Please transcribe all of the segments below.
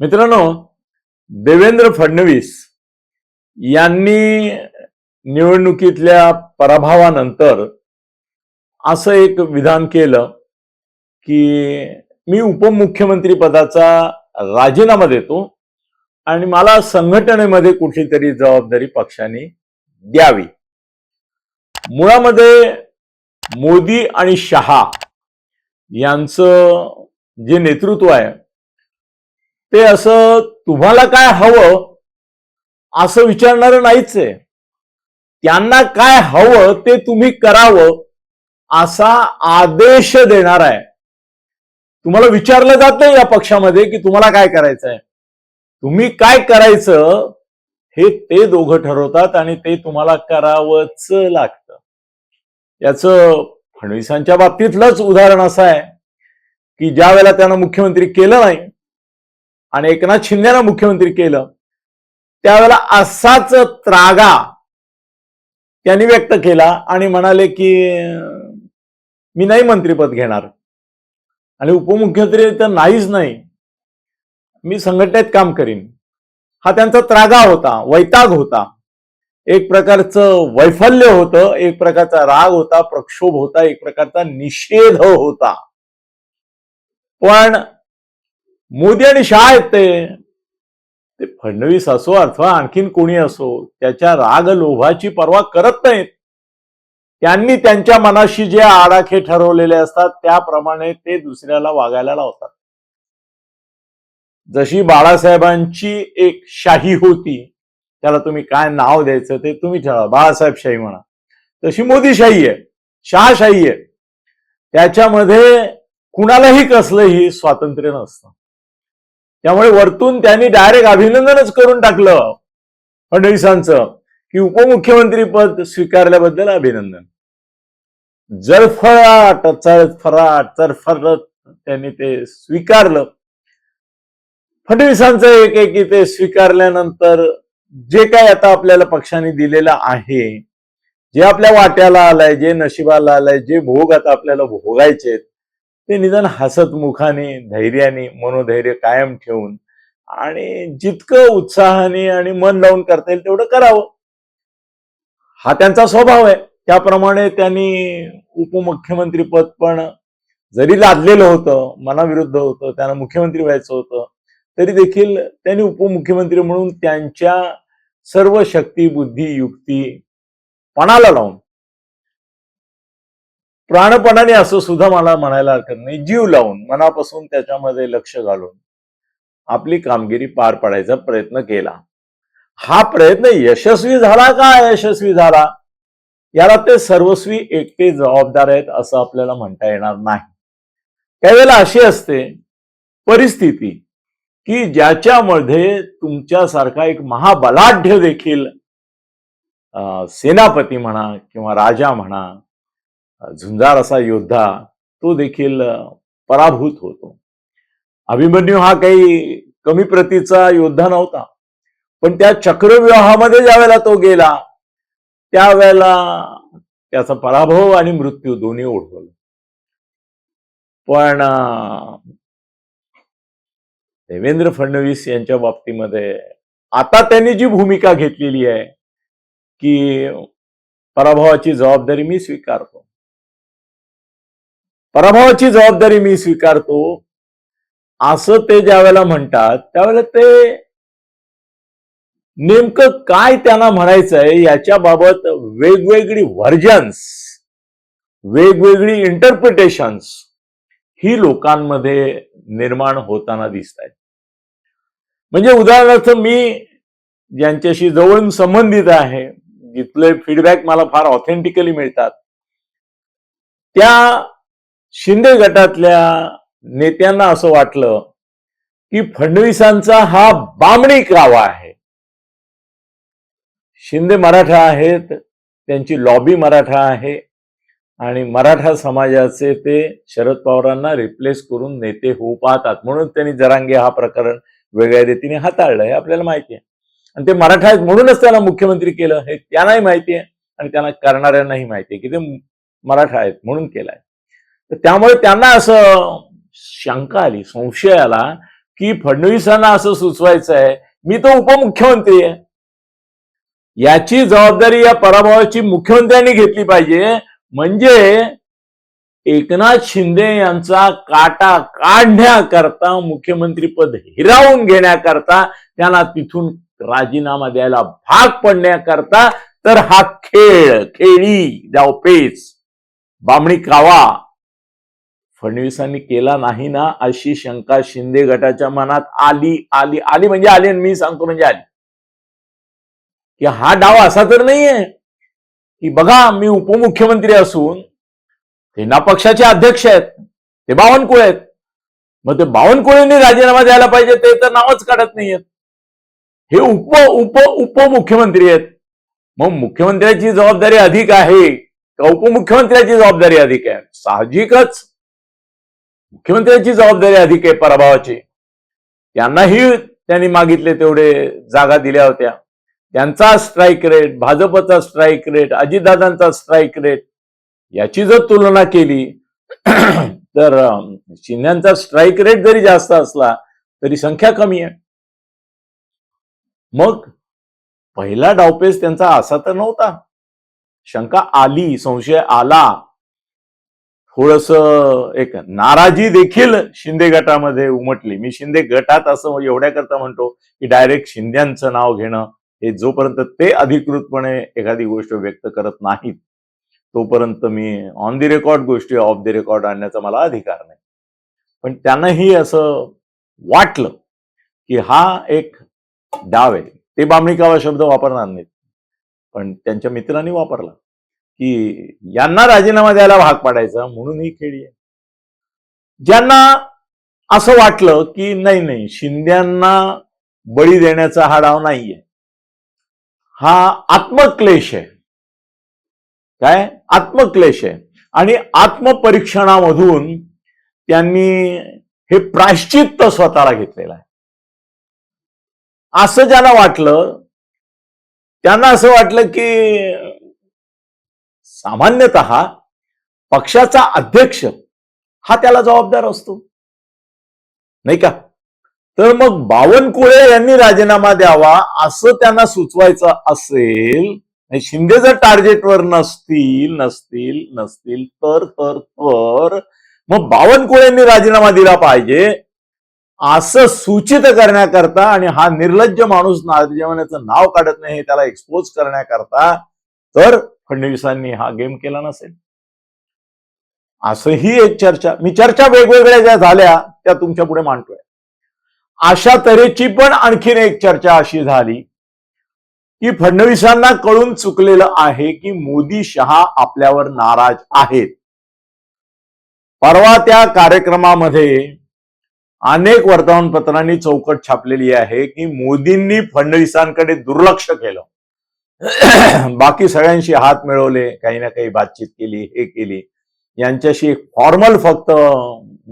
मित्रांनो देवेंद्र फडणवीस यांनी निवडणुकीतल्या पराभवानंतर असं एक विधान केलं की मी उपमुख्यमंत्री पदाचा राजीनामा देतो आणि मला संघटनेमध्ये कुठली तरी जबाबदारी पक्षाने द्यावी. मुळामध्ये मोदी आणि शहा यांचं जे नेतृत्व आहे ते असं तुम्हाला काय हवं असं विचारणार नाहीच. आहे त्यांना काय हवं ते तुम्ही करावं असा आदेश देणार आहे. तुम्हाला विचारलं जात नाही या पक्षामध्ये की तुम्हाला काय करायचं आहे तुम्ही काय करायचं हे ते दोघं ठरवतात आणि ते तुम्हाला करावंच लागतं. याचं फडणवीसांच्या बाबतीतलंच उदाहरण असं आहे की ज्या वेळेला त्यांना मुख्यमंत्री केलं नाही आणि एकनाथ शिंदेनं मुख्यमंत्री केलं. त्यावेळेला असाच त्रागा त्यांनी व्यक्त केला आणि म्हणाले की मी नाही मंत्रीपद घेणार. आणि उपमुख्यमंत्री तर नाहीच नाही. मी संघटनेत काम करीन. हा त्यांचा त्रागा होता वैताग होता. एक प्रकारचं वैफल्य होतं एक प्रकारचा राग होता प्रक्षोभ होता एक प्रकारचा निषेध होता. पण मोदी आणि शहा आहेत ते. ते फडणवीस असो अथवा आणखीन कोणी असो त्याच्या राग लोभाची पर्वा करत नाहीत. त्यांनी त्यांच्या मनाशी जे आडाखे ठरवलेले असतात त्याप्रमाणे ते दुसऱ्याला वागायला लावतात. जशी बाळासाहेबांची एक शाही होती त्याला तुम्ही काय नाव द्यायचं ते तुम्ही ठरवा. बाळासाहेब शाही म्हणा. तशी मोदीशाही आहे शहाशाही आहे. त्याच्यामध्ये कुणालाही कसलंही स्वातंत्र्य नसतं. त्यामुळे वरतून त्यांनी डायरेक्ट अभिनंदनच करून टाकलं फडणवीसांचं की उपमुख्यमंत्री पद स्वीकारल्याबद्दल अभिनंदन. जरफराट चरफराट चरफरत त्यांनी ते स्वीकारलं. फडणवीसांचं एक एक की ते स्वीकारल्यानंतर जे काय आता आपल्याला पक्षाने दिलेलं आहे जे आपल्या वाट्याला आलंय जे नशिबाला आलंय जे भोग आता आपल्याला भोगायचे ते निदान हसत मुखाने धैर्याने मनोधैर्य कायम ठेवून आणि जितकं उत्साहाने आणि मन लावून करता येईल तेवढं करावं. हा त्यांचा स्वभाव आहे. त्याप्रमाणे त्यांनी उपमुख्यमंत्री पद पण जरी लादलेलं होतं मनाविरुद्ध होतं त्यांना मुख्यमंत्री व्हायचं होतं तरी देखील त्यांनी उपमुख्यमंत्री म्हणून त्यांच्या सर्व शक्ती बुद्धी युक्ती पणाला लावून प्राणपणाने असं सुद्धा मला म्हणायला हरकत नाही. जीव लावून मनापासून त्याच्यामध्ये लक्ष घालून आपली कामगिरी पार पाडायचा प्रयत्न केला. हा प्रयत्न यशस्वी झाला का यशस्वी झाला? याला ते सर्वस्वी एकटे जबाबदार आहेत असं आपल्याला म्हणता येणार नाही. त्यावेळेला अशी असते परिस्थिती की ज्याच्यामध्ये तुमच्यासारखा एक महाबलाढ्य देखील अं, सेनापती म्हणा किंवा राजा म्हणा झुंजार असा योद्धा तो देखील पराभूत होतो. अभिमन्यू हा काही कमी प्रतीचा योद्धा नव्हता. पण त्या चक्रव्यूहामध्ये ज्या वेळेला तो गेला त्यावेळेला त्याचा पराभव आणि मृत्यू दोन्ही ओढवलं. पण देवेंद्र फडणवीस यांच्या बाबतीमध्ये आता त्यांनी जी भूमिका घेतलेली आहे की पराभवाची जबाबदारी मी स्वीकारतो. पराभवाची जबाबदारी मी स्वीकारतो. असं ते ज्या वेळेला म्हणतात त्यावेळेला ते नेमकं काय त्यांना म्हणायचंय याच्या बाबत वेगवेगळी व्हर्जन्स वेगवेगळी इंटरप्रिटेशन्स ही लोकांमध्ये निर्माण होताना दिसत आहेत म्हणजे उदाहरणार्थ मी ज्यांच्याशी जवळून संबंधित आहे जिथले फीडबॅक मला फार ऑथेंटिकली मिळतात त्या शिंदे गटातल्या नेत्यांना असं वाटलं की फडणवीसांचा हा बामणी कावा आहे. शिंदे मराठा आहेत त्यांची लॉबी मराठा आहे आणि मराठा समाजाचे ते शरद पवारांना रिप्लेस करून नेते होऊ पाहतात. म्हणून त्यांनी जरांगे हा प्रकरण वेगळ्या रीतीने हाताळलं हे आपल्याला माहिती आहे. आणि ते मराठा आहेत म्हणूनच त्यांना मुख्यमंत्री केलं हे त्यांनाही माहिती आहे आणि त्यांना करणाऱ्यांनाही माहिती आहे की ते मराठा आहेत म्हणून केलंय. आहे त्यामुळे त्यांना असं शंका आली संशय आला की फडणवीसांना असं सुचवायचं आहे मी तो उपमुख्यमंत्री आहे. याची जबाबदारी या पराभवाची मुख्यमंत्र्यांनी घेतली पाहिजे. म्हणजे एकनाथ शिंदे यांचा काटा काढण्याकरता मुख्यमंत्रीपद हिरावून घेण्याकरता त्यांना तिथून राजीनामा द्यायला भाग पडण्याकरता तर हा खेळ खेळी डावपेच बामणी कावा फडणवीसांनी केला नाही ना अशी शंका शिंदे गटाच्या मनात आली आली आली म्हणजे आली आणि मी सांगतो म्हणजे आली. की हा डाव असा तर नाहीये की बघा मी उपमुख्यमंत्री असून ते ना पक्षाचे अध्यक्ष आहेत ते बावनकुळे आहेत. मग ते बावनकुळेंनी राजीनामा द्यायला पाहिजे ते तर नावच काढत नाहीयेत. हे उप उप उपमुख्यमंत्री आहेत. मग मुख्यमंत्र्याची जबाबदारी अधिक आहे का उपमुख्यमंत्र्याची जबाबदारी अधिक आहे? साहजिकच मुख्यमंत्र्यांची जबाबदारी अधिक आहे पराभवाची. त्यांनाही त्यांनी मागितले तेवढे जागा दिल्या होत्या. त्यांचा स्ट्राईक रेट भाजपचा स्ट्राईक रेट अजितदादांचा स्ट्राईक रेट याची जर तुलना केली तर शिंद्यांचा स्ट्राईक रेट जरी जास्त असला तरी संख्या कमी आहे. मग पहिला डावपेच त्यांचा असा तर नव्हता. शंका आली संशय आला थोडस एक नाराजी देखील शिंदे गटामध्ये उमटली. मी शिंदे गटात असं एवढ्याकरता म्हणतो की डायरेक्ट शिंद्यांचं नाव घेणं हे जोपर्यंत ते अधिकृतपणे एखादी गोष्ट व्यक्त करत नाहीत तोपर्यंत मी ऑन दी रेकॉर्ड गोष्टी ऑफ दी रेकॉर्ड आणण्याचा मला अधिकार नाही. पण त्यांनाही असं वाटलं की हा एक डाव आहे. ते बामणिकावा शब्द वापरणार नाहीत पण त्यांच्या मित्रांनी वापरला. की यांना राजीनामा द्यायला भाग पाडायचा म्हणून ही खेळी आहे. ज्यांना असं वाटलं की नाही नाही शिंद्यांना बळी देण्याचा हा डाव नाहीये. हा आत्मक्लेश आहे. काय? आत्मक्लेश आहे. आणि आत्मपरीक्षणामधून त्यांनी हे प्रायश्चित्त स्वतःला घेतलेलं आहे. असं ज्यांना वाटलं त्यांना असं वाटलं की सामान्यतः पक्षाचा अध्यक्ष हा त्याला जबाबदार असतो. नाही का? तर मग बावनकुळे यांनी राजीनामा द्यावा असं त्यांना सुचवायचं असेल शिंदे जर टार्गेटवर नसतील नसतील नसतील तर तर तर मग बावनकुळेंनी राजीनामा दिला पाहिजे असं सूचित करण्याकरता आणि हा निर्लज्ज माणूस राजीनाम्याचं नाव काढत नाही हे त्याला एक्सपोज करण्याकरता तर फडणवीसांनी हा गेम केला नसेल? असंही एक चर्चा मी चर्चा वेगवेगळ्या ज्या झाल्या त्या तुमच्यापुढे मांडतोय. अशा तऱ्हेची पण आणखीन एक चर्चा अशी झाली की फडणवीसांना कळून चुकलेलं आहे की मोदी शहा आपल्यावर नाराज आहेत. परवा त्या कार्यक्रमामध्ये अनेक वर्तमानपत्रांनी चौकट छापलेली आहे की मोदींनी फडणवीसांकडे दुर्लक्ष केलं. बाकी सगळ्यांशी हात मिळवले काही ना काही बातचीत केली हे केली. यांच्याशी एक फॉर्मल फक्त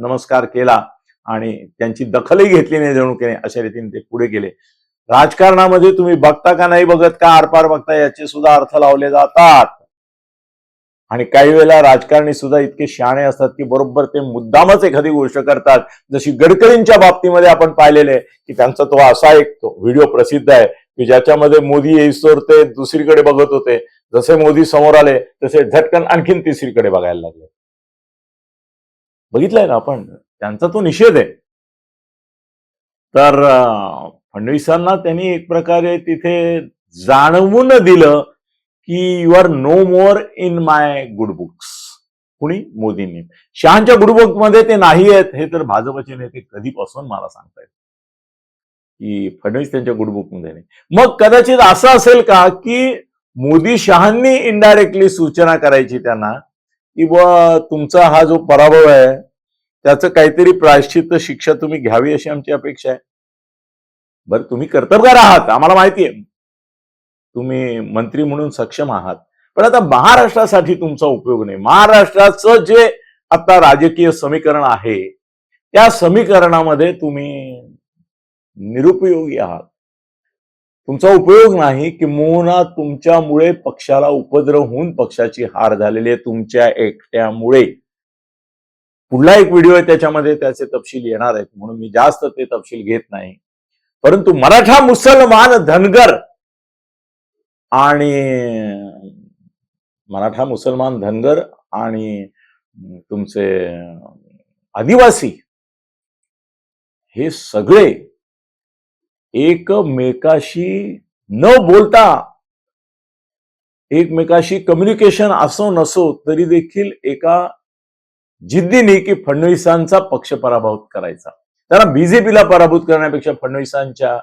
नमस्कार केला आणि त्यांची दखलही घेतली नाही जणू केली अशा रीतीने ते पुढे गेले. राजकारणामध्ये तुम्ही बघता का नाही बघत का आरपार बघता याचे सुद्धा अर्थ लावले जातात. आणि काही वेळेला राजकारणी सुद्धा इतके शहाणे असतात की बरोबर ते मुद्दामच एखादी गोष्ट करतात. जशी गडकरींच्या बाबतीमध्ये आपण पाहिलेले की त्यांचा तो असा एक व्हिडिओ प्रसिद्ध आहे की ज्याच्यामध्ये मोदी येईस्तोवर ते दुसरीकडे बघत होते. जसे मोदी समोर आले तसे झटकन आणखीन तिसरीकडे बघायला लागले. बघितलंय ना आपण? त्यांचा तो निषेध आहे. तर फडणवीसांना त्यांनी एक प्रकारे तिथे जाणवून दिलं की you are no more in my good books कुणी? मोदींनी. शहाच्या गुडबुकमध्ये ते नाही आहेत हे तर भाजपचे नेते कधीपासून मला सांगतायत. की फडणवीस त्यांच्या गुडबुकमध्ये नाही. मग कदाचित असं असेल का की मोदी शहांनी इनडायरेक्टली सूचना करायची त्यांना की बुवा तुमचा हा जो पराभव आहे त्याचं काहीतरी प्रायश्चित शिक्षा तुम्ही घ्यावी अशी आमची अपेक्षा आहे? बरं तुम्ही कर्तबगार आहात आम्हाला माहिती आहे. तुम्ही मंत्री म्हणून सक्षम आहात. पण आता महाराष्ट्रासाठी तुमचा उपयोग नाही. महाराष्ट्राचं जे आता राजकीय समीकरण आहे त्या समीकरणामध्ये तुम्ही निरुपयोगी आहात. तुमचा उपयोग नाही किंबहुना तुमच्यामुळे पक्षाला उपद्रव होऊन पक्षाची हार झालेली आहे तुमच्या एकट्यामुळे. पुढला एक व्हिडिओ आहे त्याच्यामध्ये त्याचे तपशील येणार आहेत म्हणून मी जास्त ते तपशील घेत नाही. परंतु मराठा मुसलमान धनगर आणि मराठा मुसलमान धनगर आणि तुमचे आदिवासी हे सगळे एकमेकाशी न बोलता एकमेकाशी कम्युनिकेशन असो नसो तरी देखील एका जिद्दीने की फडणवीसांचा पक्ष पराभूत करायचा त्यांना बीजेपीला पराभूत करण्यापेक्षा फडणवीसांच्या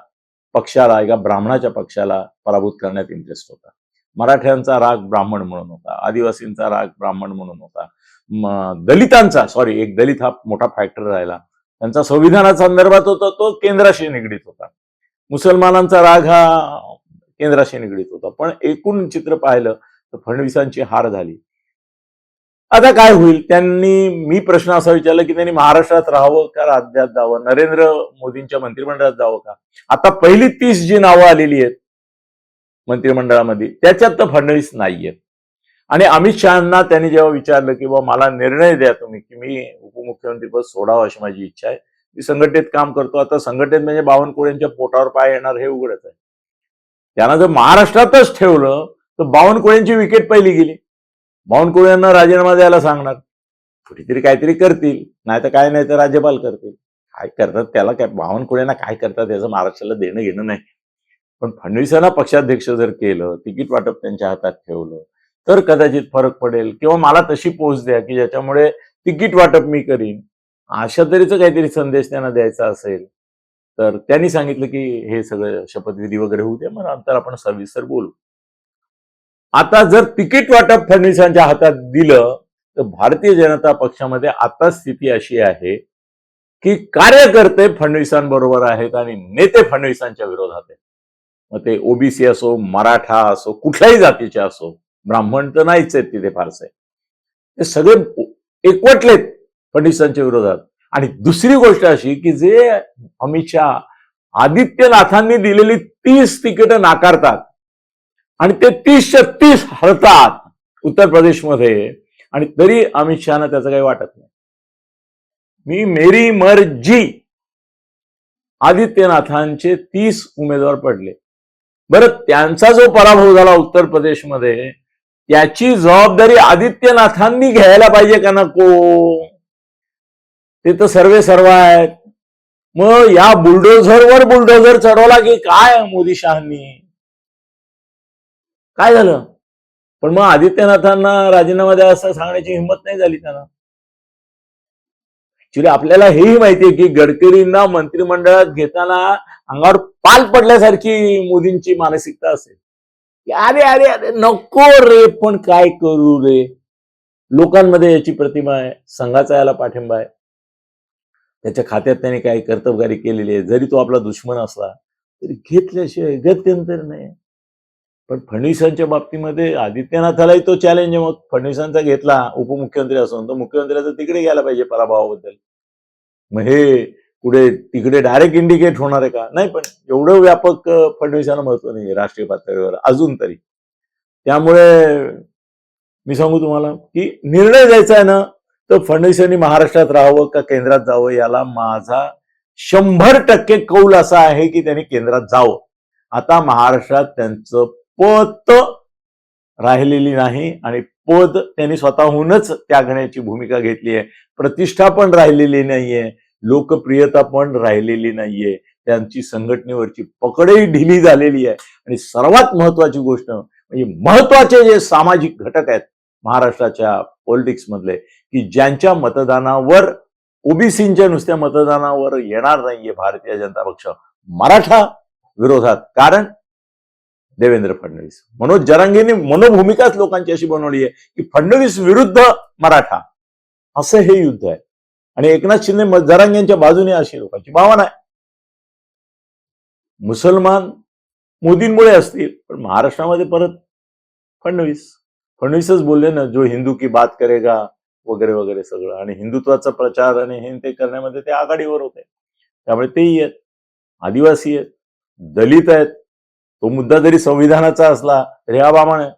पक्षाला एका ब्राह्मणाच्या पक्षाला पराभूत करण्यात इंटरेस्ट होता. मराठ्यांचा राग ब्राह्मण म्हणून होता आदिवासींचा राग ब्राह्मण म्हणून होता. दलितांचा सॉरी एक दलित हा मोठा फॅक्टर राहिला. त्यांचा संविधानासंदर्भात होता तो केंद्राशी निगडीत होता. मुसलमानांचा राग हा केंद्राशी निगडीत होता. पण एकूण चित्र पाहिलं तर फडणवीसांची हार झाली. आता काय होईल? त्यांनी मी प्रश्न असा विचारला की त्यांनी महाराष्ट्रात राहावं का राज्यात जावं? नरेंद्र मोदींच्या मंत्रिमंडळात जावं का? आता पहिली तीस जी नावं आलेली आहेत मंत्रिमंडळामध्ये त्याच्यात तर फडणवीस नाहीयेत. आणि अमित शहाना त्यांनी जेव्हा विचारलं की बाबा मला निर्णय द्या तुम्ही की मी उपमुख्यमंत्रीपद सोडावं अशी माझी इच्छा आहे. मी संघटनेत काम करतो. आता संघटनेत म्हणजे बावनकुळेंच्या पोटावर पाय येणार हे उघडच आहे. त्यांना जर महाराष्ट्रातच ठेवलं तर बावनकुळेंची विकेट पहिली गेली. बावनकुळेंना राजीनामा द्यायला सांगणार. कुठेतरी काहीतरी करतील नाही तर काय नाही तर राज्यपाल करतील. काय करतात त्याला काय बावनकुळेंना काय करतात याचं महाराष्ट्राला देणं घेणं नाही. पण फडणवीसांना पक्षाध्यक्ष जर केलं तिकीट वाटप त्यांच्या हातात ठेवलं तर कदाचित फरक पडेल. किंवा मला तशी पोच द्या की ज्याच्यामुळे तिकीट वाटप मी करीन. अशा तऱ्हेचा काहीतरी संदेश त्यांना द्यायचा असेल तर त्यांनी सांगितलं की हे सगळं शपथविधी वगैरे होऊ द्या मग नंतर आपण सविस्तर बोलू. आता जर तिकीट वाटप फडणवीसांच्या हातात दिलं तर भारतीय जनता पक्षामध्ये आता स्थिती अशी आहे की कार्यकर्ते फडणवीसांबरोबर आहेत आणि नेते फडणवीसांच्या विरोधात आहेत. मग ते ओबीसी असो मराठा असो कुठल्याही जातीचे असो ब्राह्मण तर नाहीच आहेत तिथे फारसे. ते सगळे एकवटलेत. फडणवीसांच्या विरोधात. आणि दुसरी गोष्ट अशी की जे अमित शहा आदित्यनाथांनी दिलेली तीस तिकीटं नाकारतात आणि ते तीसच्या तीस हरतात उत्तर प्रदेशमध्ये आणि तरी अमित शहाना त्याचं काही वाटत नाही. मी मेरी मर्जी आदित्यनाथांचे तीस उमेदवार पडले. बरं त्यांचा जो पराभव झाला उत्तर प्रदेशमध्ये त्याची जबाबदारी आदित्यनाथांनी घ्यायला पाहिजे का नको? ते तर सर्वे सर्व आहेत. मग या बुलडोझरवर बुलडोझर चढवला की काय मोदी शहांनी? काय झालं? पण मग आदित्यनाथांना राजीनामा द्या असं सांगण्याची हिंमत नाही झाली त्यांना. ऍक्च्युली आपल्याला हेही माहितीये की गडकरींना मंत्रिमंडळात घेताना अंगावर पाल पडल्यासारखी मोदींची मानसिकता असेल. की अरे अरे अरे नको रे पण काय करू रे? लोकांमध्ये याची प्रतिमा आहे संघाचा याला पाठिंबा आहे. त्याच्या खात्यात त्याने काही कर्तबगारी केलेली आहे. जरी तो आपला दुश्मन असला तरी घेतल्याशिवाय गत्यंतर नाही. पण फडणवीसांच्या बाबतीमध्ये आदित्यनाथालाही तो चॅलेंज मग फडणवीसांचा घेतला उपमुख्यमंत्री असून तर मुख्यमंत्र्याचा तिकडे गेला पाहिजे पराभवाबद्दल. मग हे पुढे तिकडे डायरेक्ट इंडिकेट होणार आहे का? नाही पण एवढं व्यापक फडणवीसांना महत्त्व नाही राष्ट्रीय पातळीवर अजून तरी. त्यामुळे मी सांगू तुम्हाला की निर्णय द्यायचा आहे ना तर फडणवीसांनी महाराष्ट्रात राहावं का केंद्रात जावं याला माझा शंभर टक्के कौल असा आहे की त्यांनी केंद्रात जावं. आता महाराष्ट्रात त्यांचं पद राहिलेली नाही आणि पद त्यांनी स्वतःहूनच त्यागण्याची भूमिका घेतली आहे. प्रतिष्ठा पण राहिलेली नाहीये. लोकप्रियता पण राहिलेली नाहीये. त्यांची संघटनेवरची पकडही ढिली झालेली आहे. आणि सर्वात महत्वाची गोष्ट म्हणजे महत्त्वाचे जे सामाजिक घटक आहेत महाराष्ट्राच्या पॉलिटिक्स मधले की ज्यांच्या मतदानावर ओबीसींच्या नुसत्या मतदानावर येणार नाहीये भारतीय जनता पक्ष मराठा विरोधात. कारण देवेंद्र फडणवीस. मनोज जरांगेने मनोभूमिकाच लोकांची अशी बनवली आहे की फडणवीस विरुद्ध मराठा. असं हे युद्ध आहे. आणि एकनाथ शिंदे म- जरांगेंच्या बाजूने अशी लोकांची भावना आहे. मुसलमान मोदींमुळे असतील पण महाराष्ट्रामध्ये परत फडणवीस. फडणवीसच बोलले ना जो हिंदू की बात करेगा वगैरे वगैरे सगळं. आणि हिंदुत्वाचा प्रचार आणि हे ते करण्यामध्ये ते आघाडीवर होते. त्यामुळे तेही आहेत. आदिवासी आहेत. दलित आहेत. तो मुद्दा जरी संविधानाचा असला तरी हा बामण आहे.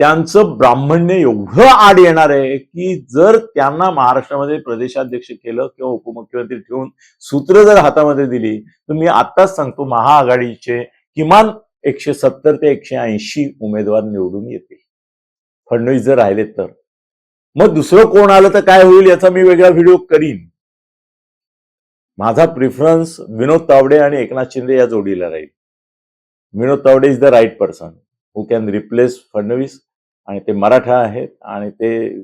त्यांचं ब्राह्मण्य एवढं आड येणार आहे की जर त्यांना महाराष्ट्रामध्ये प्रदेशाध्यक्ष केलं किंवा उपमुख्यमंत्री ठेवून सूत्र जर हातामध्ये दिली तर मी आत्ताच सांगतो महाआघाडीचे किमान एकशे सत्तर ते एकशे ऐंशी उमेदवार निवडून येतील. फडणवीस जर राहिलेत तर. मग दुसरं कोण आलं तर काय होईल याचा मी वेगळा व्हिडिओ करीन. माझा प्रिफरन्स विनोद तावडे आणि एकनाथ शिंदे या जोडीला राहील. Vinod Tawde is the right person who can replace Fadnavis आणि ते मराठा आहेत आणि ते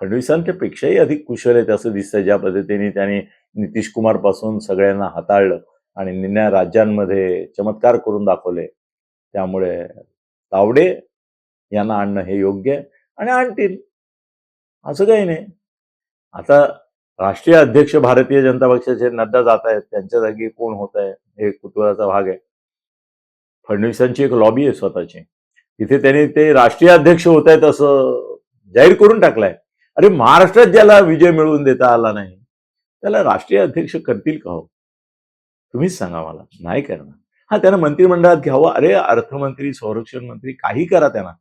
फडणवीसांच्या पेक्षाही अधिक कुशल आहेत असं दिसतंय. ज्या पद्धतीने त्यांनी नितीश कुमारपासून सगळ्यांना हाताळलं आणि निन्या राज्यांमध्ये चमत्कार करून दाखवले. त्यामुळे तावडे यांना आणणं हे योग्य आहे आणि आणतील. असं काही नाही. आता राष्ट्रीय अध्यक्ष भारतीय जनता पक्षाचे नड्डा जात आहेत. त्यांच्या जागी कोण होत आहे हे कुतूहलाचा भाग आहे. फडणवीसांची एक लॉबी आहे स्वतःची. तिथे त्यांनी ते राष्ट्रीय अध्यक्ष होत आहेत असं जाहीर करून टाकलंय. अरे महाराष्ट्रात ज्याला विजय मिळवून देता आला नाही त्याला राष्ट्रीय अध्यक्ष करतील का हो? तुम्हीच सांगा मला. नाही करणार. हा त्यांना मंत्रिमंडळात घ्यावं. अरे अर्थमंत्री संरक्षण मंत्री काही करा त्यांना.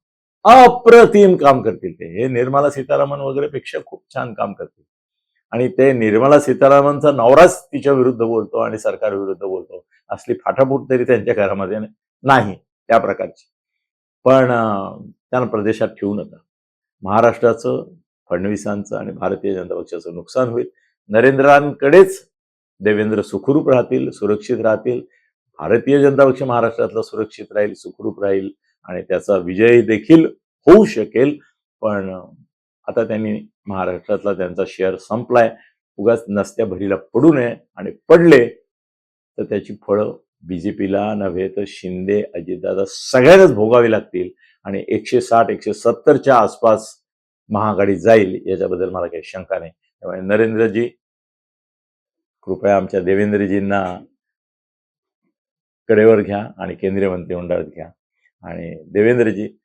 अप्रतिम काम करतील ते. हे निर्मला सीतारामन वगैरे पेक्षा खूप छान काम करतील. आणि ते निर्मला सीतारामनचा नवराच तिच्या विरुद्ध बोलतो आणि सरकार विरुद्ध बोलतो. असली फाटाफूट तरी त्यांच्या घरामध्ये नाही त्या प्रकारची. पण त्यांना प्रदेशात ठेवू नका. महाराष्ट्राचं फडणवीसांचं आणि भारतीय जनता पक्षाचं नुकसान होईल. नरेंद्रांकडेच देवेंद्र सुखरूप राहतील सुरक्षित राहतील. भारतीय जनता पक्ष महाराष्ट्रातला सुरक्षित राहील सुखरूप राहील. आणि त्याचा विजय देखील होऊ शकेल. पण आता त्यांनी महाराष्ट्रातला त्यांचा शेअर संपलाय. उगाच नसत्या भरीला पडू नये आणि पडले तर त्याची फळं बीजेपीला नव्हे तर शिंदे अजितदादा सगळ्यांनाच भोगावी लागतील. आणि एकशे साठ एकशे सत्तरच्या आसपास महाआघाडी जाईल याच्याबद्दल मला काही शंका नाही. त्यामुळे नरेंद्रजी कृपया आमच्या देवेंद्रजींना कडेवर घ्या आणि केंद्रीय मंत्रिमंडळात घ्या. आणि देवेंद्रजी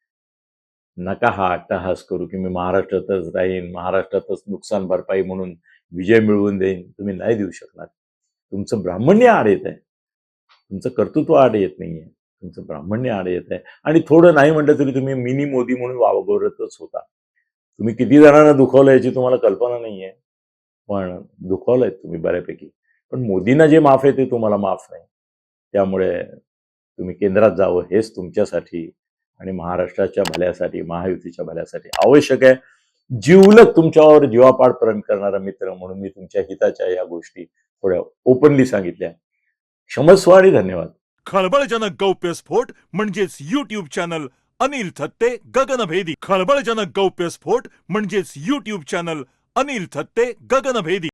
नका हा अट्टहास करू की मी महाराष्ट्रातच राहीन महाराष्ट्रातच नुकसान भरपाई म्हणून विजय मिळवून देईन. तुम्ही नाही देऊ शकणार. तुमचं ब्राह्मण्य आड येत आहे. तुमचं कर्तृत्व आड येत नाहीये. तुमचं ब्राह्मण्य आड येत आहे. आणि थोडं नाही म्हटलं तरी तुम्ही मिनी मोदी म्हणून वावगवरतच होता. तुम्ही किती जणांना दुखवलं याची तुम्हाला कल्पना नाहीये. पण दुखवलंय तुम्ही बऱ्यापैकी. पण मोदींना जे माफ आहे ते तुम्हाला माफ नाही. त्यामुळे तुम्ही केंद्रात जावं हेच तुमच्यासाठी आणि महाराष्ट्राच्या भल्यासाठी महायुतीच्या भल्यासाठी आवश्यक आहे. जीवलक तुमच्यावर जीवापाड करणारा मित्र म्हणून मी तुमच्या हिताच्या या गोष्टी थोड्या ओपनली सांगितल्या. क्षमस्व आणि धन्यवाद. खळबळजनक गौप्यस्फोट म्हणजेच युट्यूब चॅनल अनिल थत्ते गगनभेदी खळबळजनक गौप्यस्फोट म्हणजेच युट्यूब चॅनल अनिल थत्ते गगनभेदी